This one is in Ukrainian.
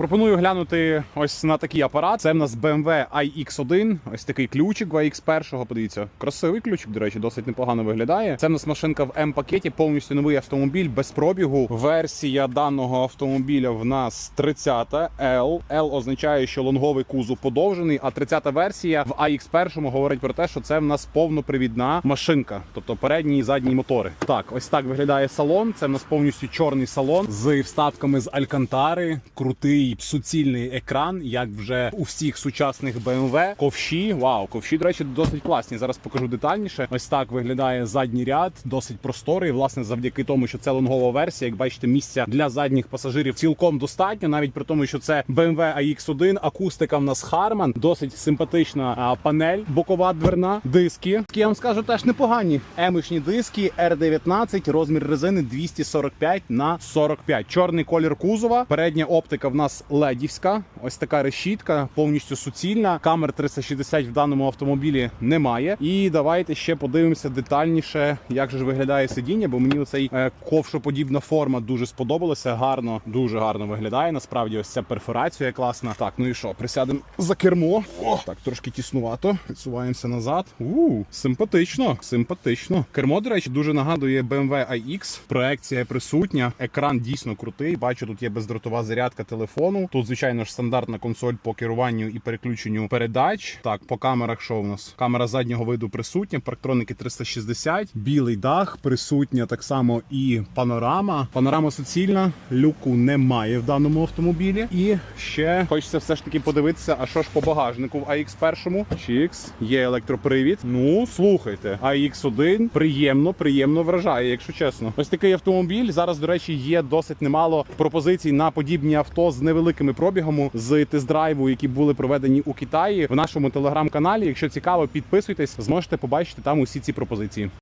Пропоную глянути ось на такий апарат. Це в нас BMW iX1. Ось такий ключик в iX1. Подивіться, красивий ключик, до речі, досить непогано виглядає. Це в нас машинка в М-пакеті, повністю новий автомобіль без пробігу. Версія даного автомобіля в нас 30-та L. L означає, що лонговий кузов подовжений, а 30-та версія в iX1 говорить про те, що це в нас повнопривідна машинка, тобто передні і задні мотори. Так, ось так виглядає салон. Це в нас повністю чорний салон з вставками з Алькантари, крутий суцільний екран, як вже у всіх сучасних BMW. Ковші, вау, ковші, до речі, досить класні. Зараз покажу детальніше. Ось так виглядає задній ряд, досить просторий. Власне, завдяки тому, що це лонгова версія. Як бачите, місця для задніх пасажирів цілком достатньо, навіть при тому, що це BMW iX1, акустика в нас Harman, досить симпатична панель, бокова дверна, диски. Я вам скажу теж непогані. Емишні диски R19, розмір резини 245 на 45. Чорний колір кузова. Передня оптика в нас ледівська. Ось така решітка, повністю суцільна. Камер 360 в даному автомобілі немає. І давайте ще подивимося детальніше, як же ж виглядає сидіння, бо мені оцей е, ковшоподібна форма дуже сподобалася. Гарно, дуже гарно виглядає. Насправді, ось ця перфорація класна. Так, ну і що, присядемо за кермо. О, так, трошки тіснувато. Відсуваємося назад. У, симпатично, симпатично. Кермо, до речі, дуже нагадує BMW iX. Проекція присутня. Екран дійсно крутий. Бачу, тут є бездротова зарядка телефону. Тут, звичайно ж, стандартна консоль по керуванню і переключенню передач. Так, по камерах, що у нас? Камера заднього виду присутня, парктроники 360, білий дах, присутня так само і панорама. Панорама суцільна, люку немає в даному автомобілі. І ще хочеться все ж таки подивитися, а що ж по багажнику в AX1. Чікс, є електропривід. Ну, слухайте, AX1 приємно, приємно вражає, якщо чесно. Ось такий автомобіль. Зараз, до речі, є досить немало пропозицій на подібні авто з невеликими пробігами з тест-драйву, які були проведені у Китаї. В нашому телеграм-каналі. Якщо цікаво, підписуйтесь, зможете побачити там усі ці пропозиції.